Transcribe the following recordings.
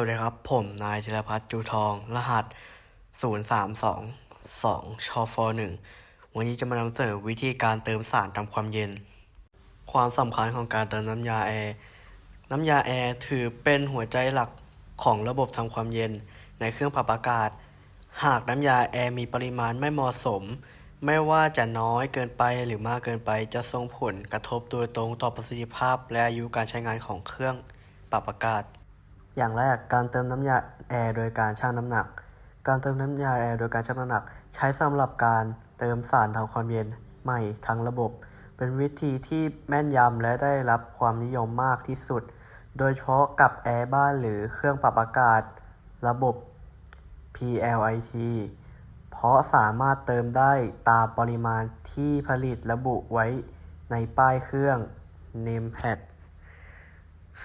วัสดีครับ ผมนายธีรพัฒน์จูทอง รหัส 0322ชฟ1วันนี้จะมานำเสนอวิธีการเติมสารทำความเย็น ความสำคัญของการเติมน้ำยาแอร์ น้ำยาแอร์ถือเป็นหัวใจหลักของระบบทำความเย็นในเครื่องปรับอากาศ หากน้ำยาแอร์มีปริมาณไม่เหมาะสม ไม่ว่าจะน้อยเกินไปหรือมากเกินไป จะส่งผลกระทบโดยตรงต่อประสิทธิภาพ และอายุการใช้งานของเครื่องปรับอากาศ อย่างแรกการเติมน้ำยาแอร์โดยการชั่งน้ำหนัก การเติมน้ำยาแอร์โดยการชั่งน้ำหนัก ใช้สำหรับการเติมสารทำความเย็นใหม่ทั้งระบบ เป็นวิธีที่แม่นยำและได้รับความนิยมมากที่สุด โดยเฉพาะกับแอร์บ้านหรือเครื่องปรับอากาศ ระบบ PLIT เพราะสามารถเติมได้ตามปริมาณที่ผลิตระบุไว้ในป้ายเครื่อง Namepad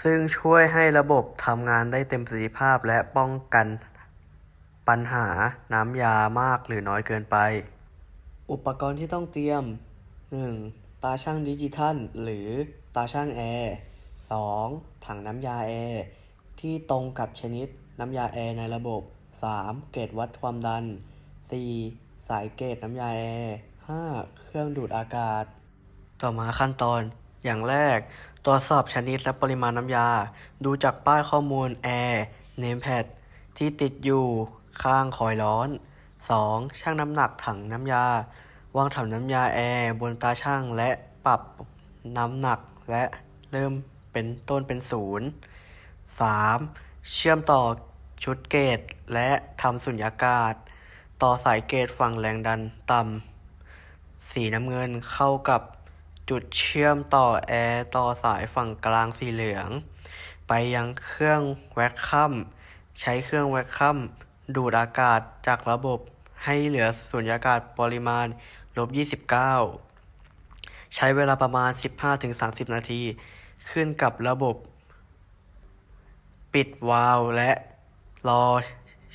ซึ่งช่วยให้ระบบทำงานได้เต็มประสิทธิภาพและป้องกันปัญหาน้ำยามากหรือน้อยเกินไป อุปกรณ์ที่ต้องเตรียม 1. ตาช่างดิจิทัล หรือตาช่างแอร์ 2. ถังน้ำยาแอร์ ที่ตรงกับชนิดน้ำยาแอร์ในระบบ 3. เกจวัดความดัน 4. สายเกจน้ำยาแอร์ 5. เครื่องดูดอากาศ ต่อมาขั้นตอนอย่างแรก ตรวจสอบชนิดและปริมาณน้ำยา ดูจากป้ายข้อมูล Air Namepad ที่ติดอยู่ข้างคอยร้อน 2. ชั่งน้ำหนักถังน้ำยา วางถังน้ำยาแอร์บนตาช่างและปรับน้ำหนักและเริ่มเป็นต้นเป็นศูนย์ 3. เชื่อมต่อชุดเกจและทำสุญญากาศ ต่อสายเกจฝั่งแรงดันต่ำสีน้ำเงินเข้ากับ จุดเชื่อมต่อแอร์ต่อสายฝั่งกลางสีเหลือง ไปยังเครื่องแวคคัมใช้เครื่องแวคคัมดูดอากาศจากระบบให้เหลือสุญญากาศปริมาณลบ 29 ใช้เวลาประมาณ 15-30 นาที ขึ้นกับระบบ ปิดวาล์วและรอ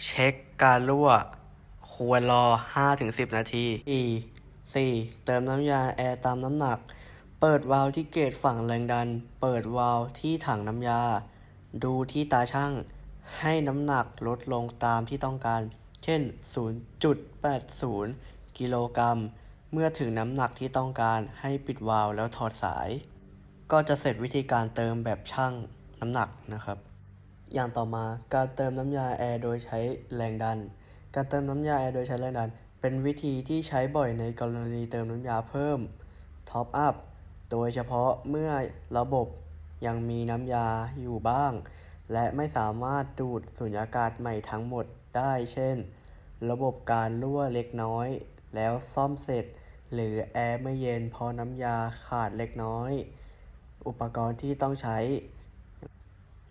เช็คการรั่ว ควรรอ 5-10 นาที 4. 4. เติมน้ำยาแอร์ตามน้ำหนัก เปิดวาล์วที่เกจฝั่งแรงดัน เปิดวาล์วที่ถังน้ำยา ดูที่ตาช่าง ให้น้ำหนักลดลงตามที่ต้องการ เช่น 0.80 กิโลกรัม เมื่อถึงน้ำหนักที่ต้องการให้ปิดวาล์วแล้วถอดสาย ก็จะเสร็จวิธีการเติมแบบช่างน้ำหนักนะครับ อย่างต่อมาการเติมน้ำยาแอร์โดยใช้แรงดัน การเติมน้ำยาแอร์โดยใช้แรงดัน เป็นวิธีที่ใช้บ่อยในกรณีเติมน้ำยาเพิ่มท็อปอัพ โดยเฉพาะเมื่อระบบยังมีน้ำยาอยู่บ้าง และไม่สามารถดูดสุญญากาศใหม่ทั้งหมดได้ เช่น ระบบการรั่วเล็กน้อย แล้วซ่อมเสร็จ หรือแอร์ไม่เย็นเพราะน้ำยาขาดเล็กน้อย อุปกรณ์ที่ต้องใช้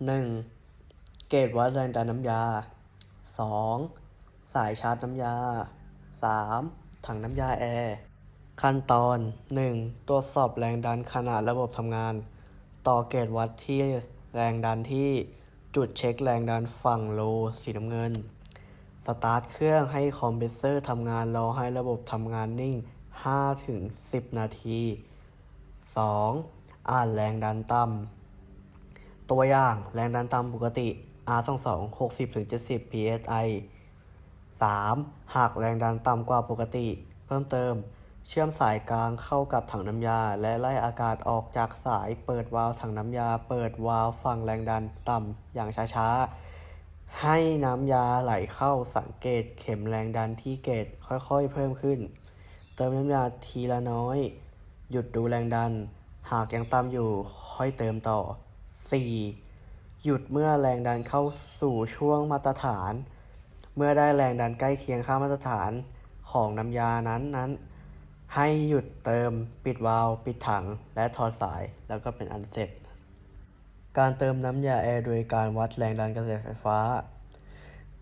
1. เกจวัดแรงดันน้ำยา 2. สายชาร์จน้ำยา 3. ถังน้ำยาแอร์ ขั้นตอน 1. ตรวจสอบแรงดันขณะระบบทำงาน ต่อเกจวัดที่แรงดันที่จุดเช็คแรงดันฝั่งโลสีน้ำเงิน สตาร์ทเครื่องให้คอมเพรสเซอร์ทำงานรอให้ระบบทำงานนิ่ง 5-10 นาที 2. อ่านแรงดันต่ำตัวอย่างแรงดันต่ำปกติ R22 60-70 psi 3. หากแรงดันต่ำกว่าปกติ เพิ่มเติม เชื่อมสายกลางเข้ากับถังน้ำยา และไล่อากาศออกจากสายเปิดวาล์วถังน้ำยา เปิดวาล์วฝั่งแรงดันต่ำอย่างช้าๆ ให้น้ำยาไหลเข้าสังเกตเข็มแรงดันที่เกจค่อยๆ เพิ่มขึ้น เติมน้ำยาทีละน้อย หยุดดูแรงดัน หากยังต่ำอยู่ค่อยเติมต่อ 4. หยุดเมื่อแรงดันเข้าสู่ช่วงมาตรฐาน เมื่อได้แรงดันใกล้เคียงค่ามาตรฐานของน้ำยานั้นนั้น ให้หยุดเติมปิดวาล์วปิดถัง และถอดสายแล้วก็เป็นอันเสร็จ การเติมน้ำยาแอร์โดยการวัดแรงดันกระแสไฟฟ้า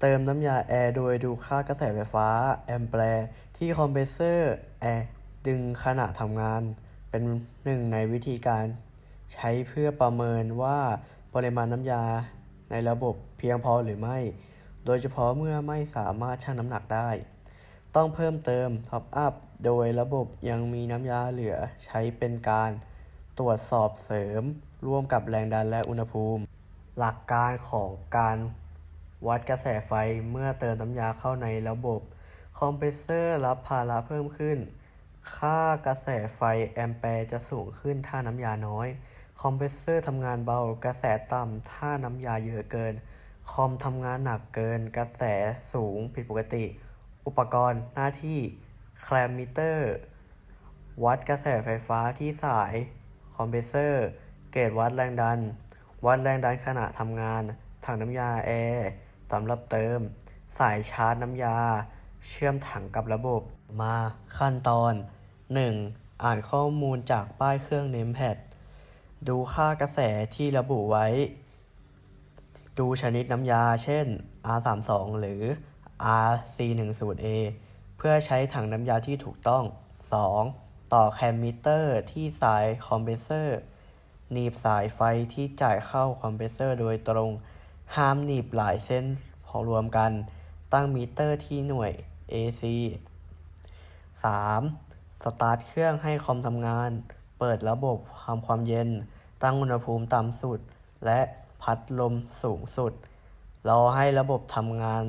เติมน้ำยาแอร์โดยดูค่ากระแสไฟฟ้า แอมแปร์ที่คอมเพรสเซอร์แอร์ดึงขณะทำงาน เป็นหนึ่งในวิธีการ ใช้เพื่อประเมินว่าปริมาณน้ำยาในระบบเพียงพอหรือไม่ โดยเฉพาะเมื่อไม่สามารถชั่งน้ำหนักได้ ต้องเพิ่มเติมท็อปอัพโดยระบบยังมีน้ำยาเหลือใช้เป็นการตรวจสอบเสริม ร่วมกับแรงดันและอุณหภูมิ หลักการของการวัดกระแสไฟเมื่อเติมน้ำยาเข้าในระบบ คอมเพรสเซอร์รับภาระเพิ่มขึ้น ค่ากระแสไฟแอมแปร์จะสูงขึ้นถ้าน้ำยาน้อย คอมเพรสเซอร์ทำงานเบากระแสต่ำถ้าน้ำยาเยอะเกิน คอมทำงานหนักเกิน กระแสสูงผิดปกติ อุปกรณ์หน้าที่แคลมมิเตอร์ วัดกระแสไฟฟ้าที่สาย คอมเพรสเซอร์ เกจวัดแรงดัน วัดแรงดันขณะทำงาน ถังน้ำยาแอร์สำหรับเติม สายชาร์จน้ำยา เชื่อมถังกับระบบ มาขั้นตอน 1. อ่านข้อมูลจากป้ายเครื่องเนมแพดดูค่ากระแสที่ระบุไว้ ดูชนิดน้ำยา เช่น R32 หรือ RC10A เพื่อใช้ถังน้ำยาที่ถูกต้อง 2. ต่อแคมมิเตอร์ที่สายคอมเพรสเซอร์หนีบสายไฟที่จ่ายเข้าคอมเพรสเซอร์โดยตรง ห้ามหนีบหลายเส้นพอรวมกัน ตั้งมิเตอร์ที่หน่วย AC 3. สตาร์ทเครื่องให้คอมทำงาน เปิดระบบทำความเย็น ตั้งอุณหภูมิต่ำสุด และพัดลมสูงสุด รอให้ระบบทำงาน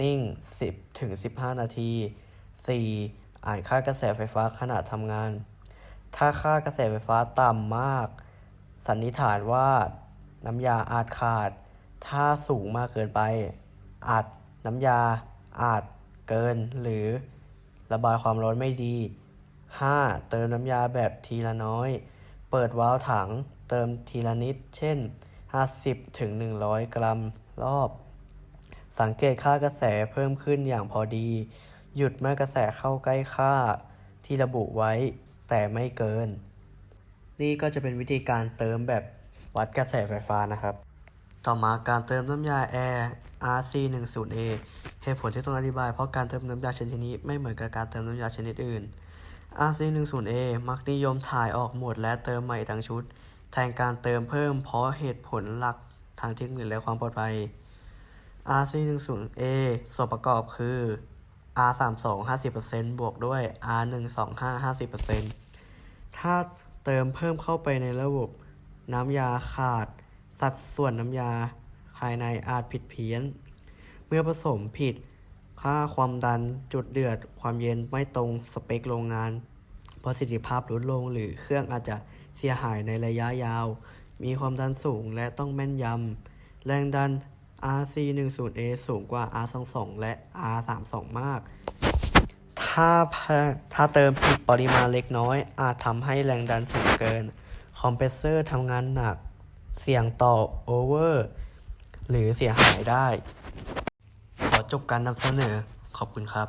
นิ่ง 10-15 นาที 4. อ่านค่ากระแสไฟฟ้าขณะทำงาน ถ้าค่ากระแสไฟฟ้าต่ำมาก สันนิษฐานว่าน้ำยาอาจขาด ถ้าสูงมากเกินไป อาจน้ำยาอาจเกินหรือระบายความร้อนไม่ดี 5. เติมน้ำยาแบบทีละน้อย เปิดวาล์วถังเติมทีละนิด เช่น 50ถึง100 กรัมรอบ สังเกตค่ากระแสเพิ่มขึ้นอย่างพอดี หยุดเมื่อกระแสเข้าใกล้ค่าที่ระบุไว้แต่ไม่เกิน นี่ก็จะเป็นวิธีการเติมแบบวัดกระแสไฟฟ้านะครับ ต่อมาการเติมน้ำยาแอร์ RC10A เหตุผลที่ต้องอธิบายเพราะการเติมน้ำยาชนิดนี้ไม่เหมือนกับการเติมน้ำยาชนิดอื่น RC10A มักนิยมถ่ายออกหมดและเติมใหม่ทั้งชุด แทนการเติมเพิ่มเพราะเหตุผลหลักทางเทคนิคและความปลอดภัย RC10A ส่วนประกอบคือ R32 50%บวกด้วย R125 50%ถ้าเติมเพิ่มเข้าไปในระบบน้ำยาขาด สัดส่วนน้ำยาภายในอาจผิดเพี้ยน เมื่อผสมผิด ค่าความดันจุดเดือด ความเย็นไม่ตรงสเปคโรงงาน ประสิทธิภาพลดลงหรือเครื่องอาจจะเสียหายในระยะยาว มีความดันสูงและต้องแม่นยำ แรงดัน RC10A สูงกว่า R22 และ R32 มาก ถ้าพะถ้าเติมผิดปริมาณเล็กน้อย อาจทำให้แรงดันสูงเกิน คอมเพรสเซอร์ทำงานหนัก เสี่ยงต่อโอเวอร์ หรือเสียหายได้ ขอจบการนำเสนอ ขอบคุณครับ